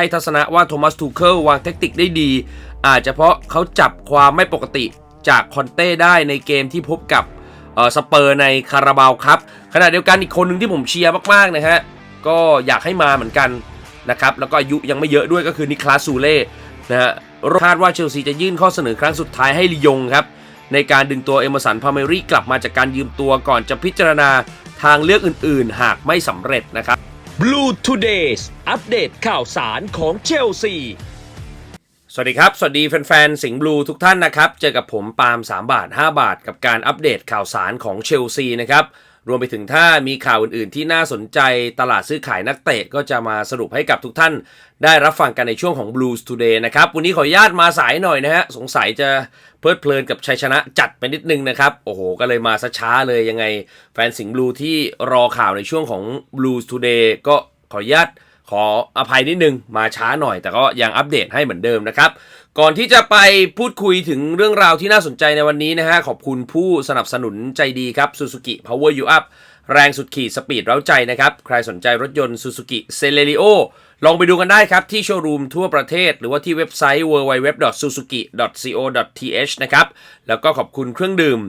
ให้ทัศนะว่าโทมัสทูเคิลวางแทคติกได้ดี อาจจะเพราะเขาจับความไม่ปกติจากคอนเต้ได้ในเกมที่พบกับสเปอร์ในคาราบาวครับขณะเดียวกันอีกคนหนึ่งที่ผมเชียร์มากๆนะฮะก็อยากให้มาเหมือนกันนะครับแล้วก็อายุยังไม่เยอะด้วยก็คือนิคลาสซูเล่นะฮะคาดว่าเชลซีจะยื่นข้อเสนอครั้งสุดท้ายให้ลียงครับในการดึงตัวเอเมอร์สันพาเมรี่กลับมาจากการยืมตัวก่อนจะพิจารณาทางเลือกอื่น ๆ หากไม่สำเร็จนะครับ Blue Todays อัปเดตข่าวสารของเชลซี สวัสดีครับ สวัสดีแฟนๆ สิงห์บลูทุกท่านนะครับ เจอกับผมปาล์ม3 บาท 5 บาท กับการอัปเดตข่าวสารของเชลซีนะครับ รวมไปถึงถ้ามีข่าวอื่น ๆ ที่น่าสนใจตลาดซื้อขายนักเตะก็จะมาสรุปให้กับทุกท่าน ได้รับฟังกันในช่วงของ Blues Today นะครับ วันนี้ขออนุญาตมาสายหน่อยนะฮะ สงสัยจะเพลิดเพลินกับชัยชนะจัดไปนิดนึงนะครับ โอ้โห ก็เลยมาซะช้าเลยยังไง แฟนสิงห์บลูที่รอข่าวในช่วงของ Blues Today ก็ขออนุญาตขออภัยนิดนึงมาช้าหน่อยแต่ก็ยังอัปเดตให้เหมือนเดิมนะครับ ก่อนที่จะไปพูดคุยถึงเรื่องราวที่น่าสนใจในวันนี้นะฮะ ขอบคุณผู้สนับสนุนใจดีครับ Suzuki Power You Up แรงสุดขีดสปีดเร้าใจนะครับ ใครสนใจรถยนต์ Suzuki Celerio ลองไปดูกันได้ครับ ที่โชว์รูมทั่วประเทศ หรือว่าที่เว็บไซต์ www.suzuki.co.th นะครับ แล้วก็ขอบคุณเครื่องดื่ม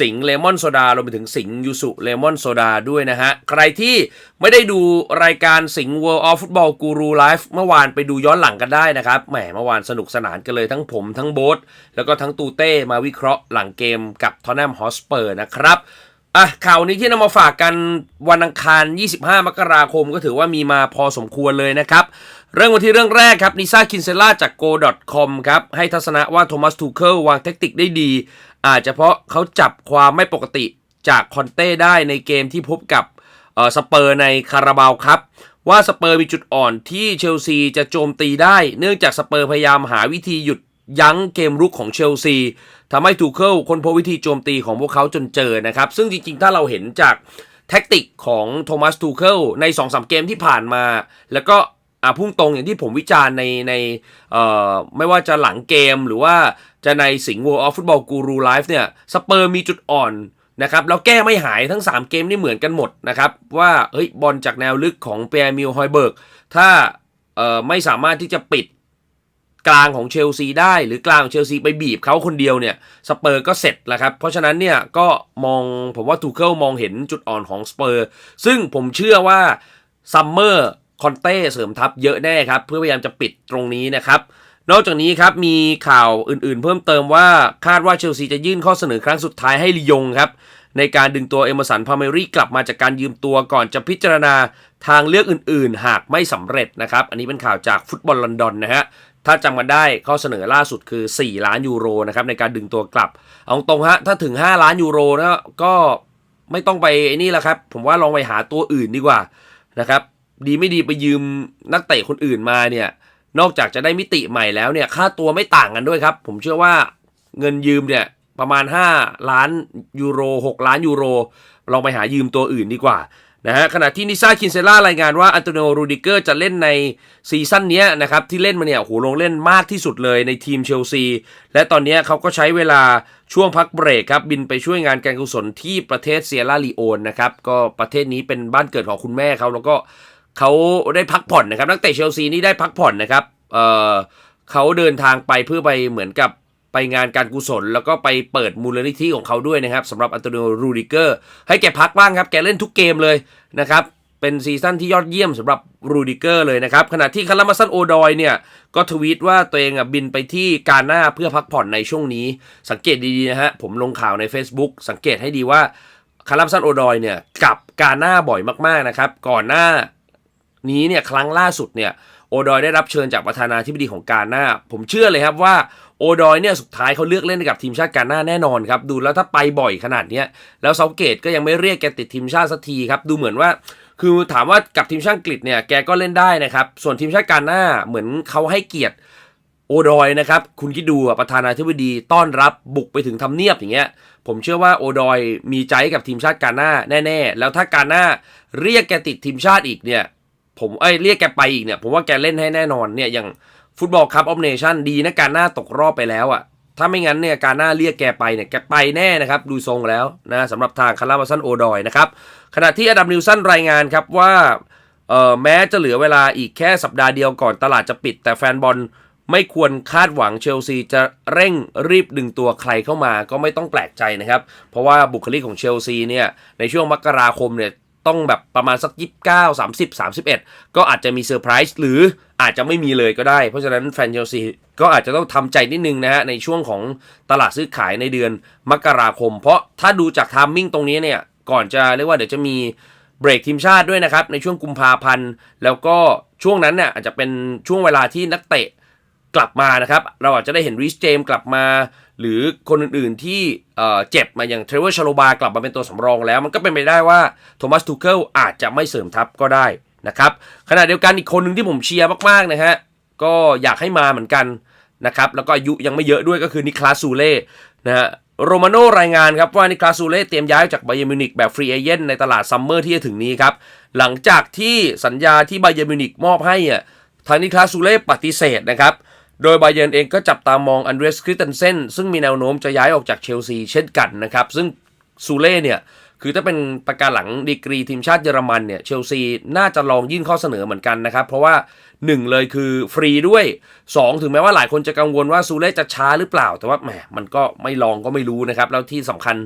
สิงเลมอนโซดารวมไปถึงสิงยูสุเลมอนโซดาด้วยนะฮะ ใครที่ไม่ได้ดูรายการสิง World of Football Guru Live เมื่อวานไปดูย้อนหลังกันได้นะครับ แหมเมื่อวานสนุกสนานกันเลยทั้งผมทั้งโบ๊ทแล้วก็ทั้งตูเต้มาวิเคราะห์หลังเกมกับทอนแนมฮอสเปอร์นะครับ อะข่าวนี้ที่นำมาฝากกันวันอังคาร 25 มกราคมก็ถือว่ามีมาพอสมควรเลยนะครับ เรื่องวันที่เรื่องแรกครับนิซ่าคินเซล่าจาก go.com ครับให้ทัศนะว่าโทมัสทูเคิลวางแทคติกได้ดี อาจจะเพราะเขาจับความไม่ปกติจากคอนเต้ได้ในเกมที่พบกับสเปอร์ในคาราบาวครับ ว่าสเปอร์มีจุดอ่อนที่เชลซีจะโจมตีได้ เนื่องจากสเปอร์พยายามหาวิธีหยุด ยั้งเกมรุกของเชลซีทำให้ทูเคิลค้นพบวิธีโจมตีของพวกเขาจนเจอนะครับ ซึ่งจริงๆ ถ้าเราเห็นจากแท็กติกของโทมัสทูเคิลใน2-3เกมที่ผ่านมา แล้วก็อ่าพุ่งตรงอย่างที่ผมวิจารณ์ในในเอ่อไม่ว่าจะหลังเกมหรือว่าจะในสิงห์ World of Football Guru Live เนี่ยสเปอร์มีจุดอ่อนนะครับแล้วแก้ไม่หายทั้ง 3 เกมนี่เหมือนกันหมดนะครับ ว่าเฮ้ยบอลจากแนวลึกของเปียร์มิลฮอยเบิร์กถ้าเอ่อไม่สามารถที่จะปิด กลางของเชลซีได้หรือกลางของเชลซีไปบีบเขาคนเดียวเนี่ยสเปอร์ก็เสร็จแล้วครับ เพราะฉะนั้นเนี่ยก็มองผมว่าทูเคิลมองเห็นจุดอ่อนของสเปอร์ซึ่งผมเชื่อว่าซัมเมอร์คอนเต้เสริมทัพเยอะแน่ครับ เพื่อพยายามจะปิดตรงนี้นะครับ นอกจากนี้ครับมีข่าวอื่นๆ เพิ่มเติมว่าคาดว่าเชลซีจะยื่นข้อเสนอครั้งสุดท้ายให้ลียงครับในการดึงตัวเอเมอร์สันพาเมรี่กลับมาจากการยืมตัวก่อนจะพิจารณาทางเลือกอื่น ๆ หากไม่สำเร็จนะครับ อันนี้เป็นข่าวจากฟุตบอลลอนดอนนะฮะ ถ้าจำกันได้ข้อเสนอล่าสุดคือ 4 ล้านยูโรนะครับในการดึงตัวกลับ เอาตรงฮะถ้าถึง 5 ล้านยูโรนะก็ไม่ต้องไปไอ้นี่แล้วครับ ผมว่าลองไปหาตัวอื่นดีกว่านะครับดีไม่ดีไปยืมนักเตะคนอื่นมาเนี่ยนอกจากจะได้มิติใหม่แล้วเนี่ยค่าตัวไม่ต่างกันด้วยครับ ผมเชื่อว่าเงินยืมเนี่ยประมาณ 5 ล้านยูโร 6 ล้านยูโรลองไปหายืมตัวอื่นดีกว่า นะฮะขณะที่นิซ่าคินเซล่ารายงานว่าอันโตนิโอรูดิเกอร์จะเล่นในซีซั่นนี้นะครับที่เล่นมาเนี่ยโหลงเล่นมากที่สุดเลยในทีมเชลซี และตอนนี้เขาก็ใช้เวลาช่วงพักเบรกครับ บินไปช่วยงานการกุศลที่ประเทศเซียร่าลีโอนนะครับก็ประเทศนี้เป็นบ้านเกิดของคุณแม่เขาแล้วก็เขาได้พักผ่อนนะครับนักเตะเชลซีนี่ได้พักผ่อนนะครับเออเขาเดินทางไปเพื่อไปเหมือนกับ ไปงานการกุศล แล้วก็ไปเปิดมูลนิธิของเขาด้วยนะครับสำหรับอันโตนิโอรูดิเกอร์ให้แกพักบ้างครับ แกเล่นทุกเกมเลยนะครับเป็นซีซั่นที่ยอดเยี่ยมสำหรับรูดิเกอร์เลยนะครับ ขณะที่คารามาซันโอดอยเนี่ย ก็ทวีตว่าตัวเองบินไปที่กาหน้าเพื่อพักผ่อนในช่วงนี้ สังเกตดีๆนะฮะ ผมลงข่าวใน Facebook สังเกตให้ดีว่าคารามาซันโอดอยเนี่ยกับกาหน้าบ่อยมากๆนะครับ ก่อนหน้านี้เนี่ยครั้งล่าสุดเนี่ยโอดอยได้รับเชิญจากประธานาธิบดีของกาหน้า ผมเชื่อเลยครับว่า โอดอยเนี่ยสุดท้ายเขาเลือกเล่นกับทีมชาติกาหน้าแน่นอนครับ ดูแล้วถ้าไปบ่อยขนาดเนี้ยแล้วเซาเกตก็ยังไม่เรียกแกติดทีมชาติสักทีครับ ดูเหมือนว่า คือถามว่ากับทีมชาติอังกฤษเนี่ยแกก็เล่นได้นะครับ ส่วนทีมชาติกาหน้าเหมือนเขาให้เกียรติโอดอยนะครับ คุณคิดดูประธานาธิบดีต้อนรับบุกไปถึงทำเนียบอย่างเงี้ย ผมเชื่อว่าโอดอยมีใจกับทีมชาติกาหน้าแน่ ๆ แล้วถ้ากาหน้าเรียกแกติดทีมชาติอีกเนี่ย ผมเอ้ยเรียกแกไปอีกเนี่ย ผมว่าแกเล่นให้แน่นอนเนี่ยอย่าง ฟุตบอลคัพออฟเนชั่นดีนะการหน้าตกรอบไปแล้วอะ่ะ ถ้าไม่งั้นเนี่ยการหน้าเรียกแกไปเนี่ยแกไปแน่นะครับ ดูทรงแล้วนะสำหรับทางคาราบาซันโอดอยนะครับ ขณะที่อดัมนิวสันรายงานครับว่าเเอ่อแม้จะเหลือเวลาอีกแค่สัปดาห์เดียวก่อนตลาดจะปิด แต่แฟนบอลไม่ควรคาดหวังเชลซีจะเร่งรีบดึงตัวใครเข้ามาก็ไม่ต้องแปลกใจนะครับ เพราะว่าบุคลิกของเชลซีเนี่ยในช่วงมกราคมเนี่ย ต้องแบบประมาณสัก 29 30 31 ก็อาจจะมีเซอร์ไพรส์หรืออาจจะไม่มีเลยก็ได้ เพราะฉะนั้นแฟนเชลซีก็อาจจะต้องทำใจนิดนึงนะฮะในช่วงของตลาดซื้อขายในเดือนมกราคม เพราะถ้าดูจากทามมิ่งตรงนี้เนี่ย ก่อนจะเรียกว่าเดี๋ยวจะมีเบรกทีมชาติด้วยนะครับ ในช่วงกุมภาพันธ์ แล้วก็ช่วงนั้นเนี่ยอาจจะเป็นช่วงเวลาที่นักเตะกลับมานะครับ เราอาจจะได้เห็นริสเจมกลับมา หรือคนอื่นๆที่เเจ็บมาอย่างเทรเวอร์ชาโลบากลับมาเป็นตัวสำรองแล้ว มันก็เป็นไปได้ว่าโทมัสทูเคิลอาจจะไม่เสริมทัพก็ได้นะครับขณะเดียวกันอีกคนหนึ่งที่ผมเชียร์มากๆนะฮะก็อยากให้มาเหมือนกันนะครับแล้วก็อายุยังไม่เยอะด้วยก็คือนิคลาสซูเล่นะฮะโรมาโนรายงานครับว่านิคลาสซูเล่เตรียมย้ายจากไบเยมิวนิกแบบฟรีเอเจนในตลาดซัมเมอร์ที่จะถึงนี้ครับหลังจากที่สัญญาที่ไบเยมิวนิกมอบให้อะทางนิคลาสซูเล่ปฏิเสธนะครับ โดยไบเยร์นเองก็จับตามองอันเดรสคริสเตนเซนซึ่งมีแนวโน้มจะย้ายออกจากเชลซีเช่นกันนะครับ ซึ่งซูเล่เนี่ย คือถ้าเป็นประการหลังดีกรีทีมชาติเยอรมันเนี่ย เชลซีน่าจะลองยื่นข้อเสนอเหมือนกันนะครับ เพราะว่า 1 เลยคือฟรีด้วย 2 ถึงแม้ว่าหลายคนจะกังวลว่าซูเล่จะช้าหรือเปล่า แต่ว่าแหมมันก็ไม่ลองก็ไม่รู้นะครับ แล้วที่สำคัญ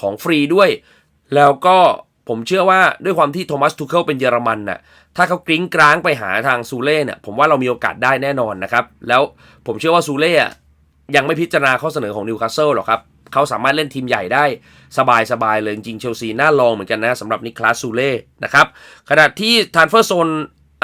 ของฟรีด้วย แล้วก็ ผมเชื่อว่าด้วยความที่โทมัสทูเคิลเป็นเยอรมันน่ะถ้าเขากริ้งกร้างไปหาทางซูเล่เนี่ยผมว่าเรามีโอกาสได้แน่นอนนะครับ แล้วผมเชื่อว่าซูเล่อะยังไม่พิจารณาข้อเสนอของนิวคาสเซิลหรอกครับเขาสามารถเล่นทีมใหญ่ได้สบายๆเลยจริงเชลซีน่าลองเหมือนกันนะสำหรับนิคลาสซูเล่นะครับขณะที่ทานเฟอร์โซน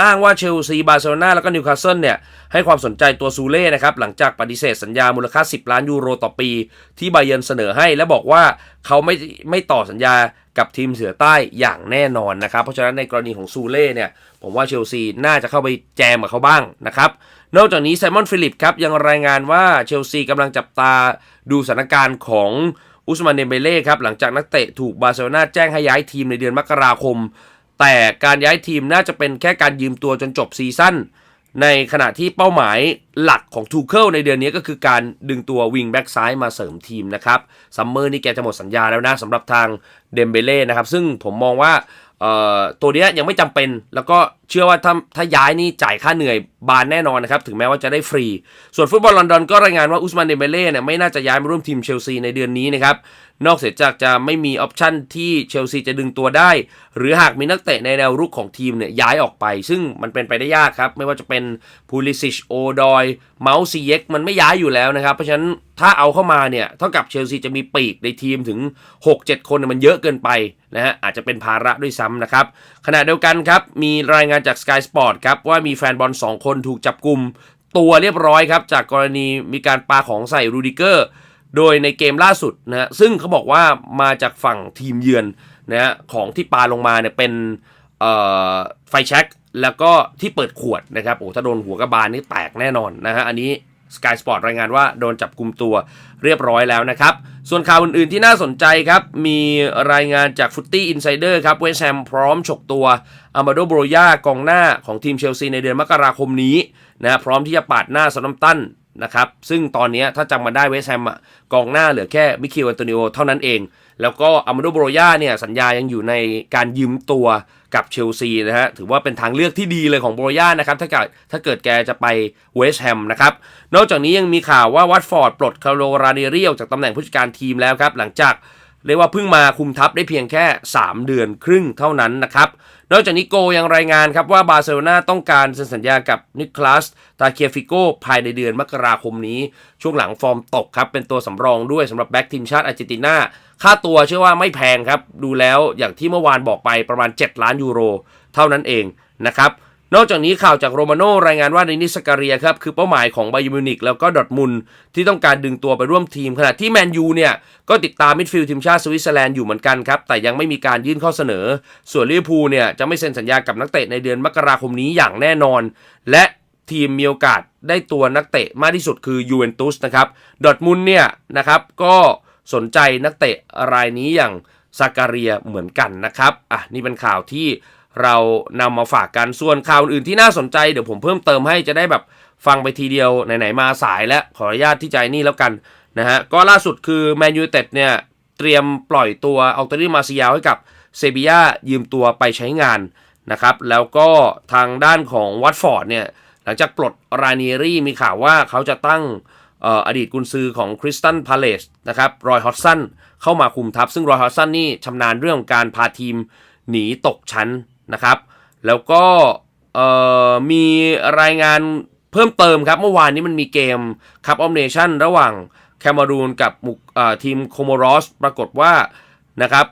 อ้างว่าเชลซีบาร์เซโลนาแล้วก็นิวคาสเซิลเนี่ย ให้ความสนใจตัวซูเล่นะครับ หลังจากปฏิเสธสัญญามูลค่า 10 ล้านยูโรต่อปี ที่ไบเยนเสนอให้และบอกว่าเขาไม่ไม่ต่อสัญญากับทีมเสือใต้อย่างแน่นอนนะครับ เพราะฉะนั้นในกรณีของซูเล่เนี่ย ผมว่าเชลซีน่าจะเข้าไปแจมกับเขาบ้างนะครับ นอกจากนี้ไซมอนฟิลิปครับยังรายงานว่าเชลซีกำลังจับตาดูสถานการณ์ของอุสมานเดมเบเล่ครับหลังจากนักเตะถูกบาร์เซโลนาแจ้งให้ย้ายทีมในเดือนมกราคม แต่การย้ายทีมน่าจะเป็นแค่การยืมตัวจนจบซีซั่นในขณะที่เป้าหมายหลักของทูเคิลในเดือนนี้ก็คือการดึงตัววิงแบ็กซ้ายมาเสริมทีมนะครับซัมเมอร์นี่แกจะหมดสัญญาแล้วนะสำหรับทางเดมเบเล่นะครับ ซึ่งผมมองว่าตัวเนี้ยยังไม่จำเป็นแล้วก็ เชื่อว่าถ้าถ้าย้ายนี่จ่ายค่าเหนื่อยบานแน่นอนนะครับ ถึงแม้ว่าจะได้ฟรี ส่วนฟุตบอลลอนดอนก็รายงานว่าอุสมานเดเบเล่เนี่ยไม่น่าจะย้ายมาร่วมทีมเชลซีในเดือนนี้นะครับ นอกเสียจากจะไม่มีออปชั่นที่เชลซีจะดึงตัวได้ หรือหากมีนักเตะในแนวรุกของทีมเนี่ยย้ายออกไป ซึ่งมันเป็นไปได้ยากครับ ไม่ว่าจะเป็นพูลิซิชโอดอยเมาส์ซีเย็กมันไม่ย้ายอยู่แล้วนะครับ เพราะฉะนั้นถ้าเอาเข้ามาเนี่ยเท่ากับเชลซีจะมีปีกในทีมถึง 6-7 คนมันเยอะเกินไปนะฮะอาจจะเป็นภาระด้วยซ้ำนะครับขณะเดียวกันครับมีรายงานจาก Sky Sport ครับว่ามีแฟนบอล 2 คนถูกจับกลุ่มตัวเรียบร้อยครับ จากกรณีมีการปาของใส่รูดิเกอร์ โดยในเกมล่าสุดนะฮะซึ่งเขาบอกว่ามาจากฝั่งทีมเยือนนะฮะของที่ปาลงมาเนี่ยเป็นไฟแช็กแล้วก็ที่เปิดขวดนะครับโอ้ถ้าโดนหัวกระบาลนี่แตกแน่นอนนะฮะอันนี้ Sky Sport รายงานว่าโดนจับกลุ่มตัว เรียบร้อยแล้วนะครับ ส่วนข่าวอื่นๆที่น่าสนใจครับ มีรายงานจากฟุตตี้อินไซเดอร์ครับเวสแฮมพร้อมฉกตัวอามาโดโบรยากองหน้าของทีมเชลซีในเดือนมกราคมนี้นะพร้อมที่จะปาดหน้าซานัมตันนะครับ ซึ่งตอนนี้ถ้าจำมาได้เวสแฮมกองหน้าเหลือแค่มิคิวอันโตนิโอเท่านั้นเอง แล้วก็อามาโดโบรยาเนี่ยสัญญายังอยู่ในการยืมตัว กับเชลซีนะฮะถือว่าเป็นทางเลือกที่ดีเลยของโบรยานะครับถ้าเกิดถ้าเกิดแกจะไปเวสต์แฮมนะครับนอกจากนี้ยังมีข่าวว่าวัตฟอร์ดปลดคาร์โลราเนเรียออกจากตำแหน่งผู้จัดการทีมแล้วครับหลังจาก เรียกว่าเพิ่งมาคุมทัพได้เพียงแค่ 3 เดือนครึ่งเท่านั้นนะครับ นอกจากนี้โกยังรายงานครับว่าบาร์เซโลนาต้องการเซ็นสัญญากับนิคลัสตาเคียฟิโกภายในเดือนมกราคมนี้ ช่วงหลังฟอร์มตกครับ เป็นตัวสำรองด้วยสำหรับแบ็กทีมชาติอาร์เจนตินาค่าตัวเชื่อว่าไม่แพงครับ ดูแล้วอย่างที่เมื่อวานบอกไปประมาณ 7 ล้านยูโร เท่านั้นเองนะครับ นอกจากนี้ข่าวจากโรมาโนรายงานว่าในนิสการเรียครับคือเป้าหมายของไบยูมิวนิกแล้วก็ดอทมุนที่ต้องการดึงตัวไปร่วมทีม ขณะที่แมนยูเนี่ยก็ติดตามมิดฟิลด์ทีมชาติสวิตเซอร์แลนด์อยู่เหมือนกันครับ แต่ยังไม่มีการยื่นข้อเสนอ ส่วนลิเวอร์พูลเนี่ยจะไม่เซ็นสัญญากับนักเตะในเดือนมกราคมนี้อย่างแน่นอน และทีมมีโอกาสได้ตัวนักเตะมากที่สุดคือยูเวนตุสนะครับดอทมุนเนี่ยนะครับก็สนใจนักเตะรายนี้อย่างซาการียเหมือนกันนะครับอะนี่เป็นข่าวที่ เรานำมาฝากกันส่วนข่าวอื่นที่น่าสนใจเดี๋ยวผมเพิ่มเติมให้จะได้แบบฟังไปทีเดียวไหนๆมาสายแล้วขออนุญาตที่ใจนี่แล้วกันนะฮะก็ล่าสุดคือแมนยูเต็ดเนี่ยเตรียมปล่อยตัวอัลเตอรี่มาซิยาให้กับเซบียายืมตัวไปใช้งานนะครับแล้วก็ทางด้านของวัตฟอร์ดเนี่ยหลังจากปลดราเนียรี่มีข่าวว่าเขาจะตั้งออดีตกุนซือของคริสตันพาเลสนะครับรอยฮอตสันเข้ามาคุมทัพ ซึ่งรอยฮอตสันนี่ชำนาญเรื่องการพาทีมหนีตกชั้น นะครับ แล้วก็มีรายงานเพิ่มเติมครับ เมื่อวานนี้มันมีเกมคัพออฟเนชั่นระหว่างแคนารูนกับทีมโคโมรอสปรากฏว่านะครับ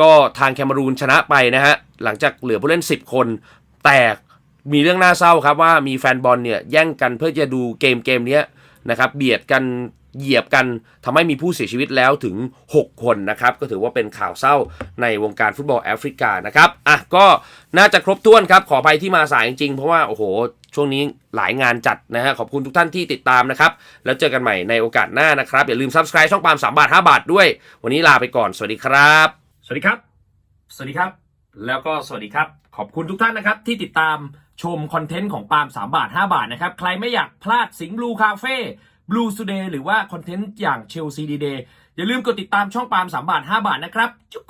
ก็ทางแคนารูนชนะไปนะฮะ หลังจากเหลือผู้เล่น 10 คน แต่มีเรื่องน่าเศร้าครับว่ามีแฟนบอลเนี่ยแย่งกันเพื่อจะดูเกมเกมนี้นะครับ เบียดกัน เหยียบกันทำให้มีผู้เสียชีวิตแล้วถึง 6 คนนะครับ ก็ถือว่าเป็นข่าวเศร้าในวงการฟุตบอลแอฟริกานะครับอะก็น่าจะครบถ้วนครับ ขออภัยที่มาสายจริงๆ เพราะว่า โอ้โห ช่วงนี้หลายงานจัดนะฮะขอบคุณทุกท่านที่ติดตามนะครับ แล้วเจอกันใหม่ในโอกาสหน้านะครับ อย่าลืม subscribe ช่องปาล์ม3บาท5บาทด้วย วันนี้ลาไปก่อนสวัสดีครับ สวัสดีครับ สวัสดีครับ แล้วก็สวัสดีครับ ขอบคุณทุกท่านนะครับที่ติดตามชมคอนเทนต์ของปาล์ม3บาท5บาทนะครับใครไม่อยากพลาดสิงห์บลูคาเฟ่ บลูสเดย์หรือว่าคอนเทนต์อย่างเชลซีดีเดย์อย่าลืมกดติดตามช่องปาล์ม3บาท 5 บาทนะครับจุก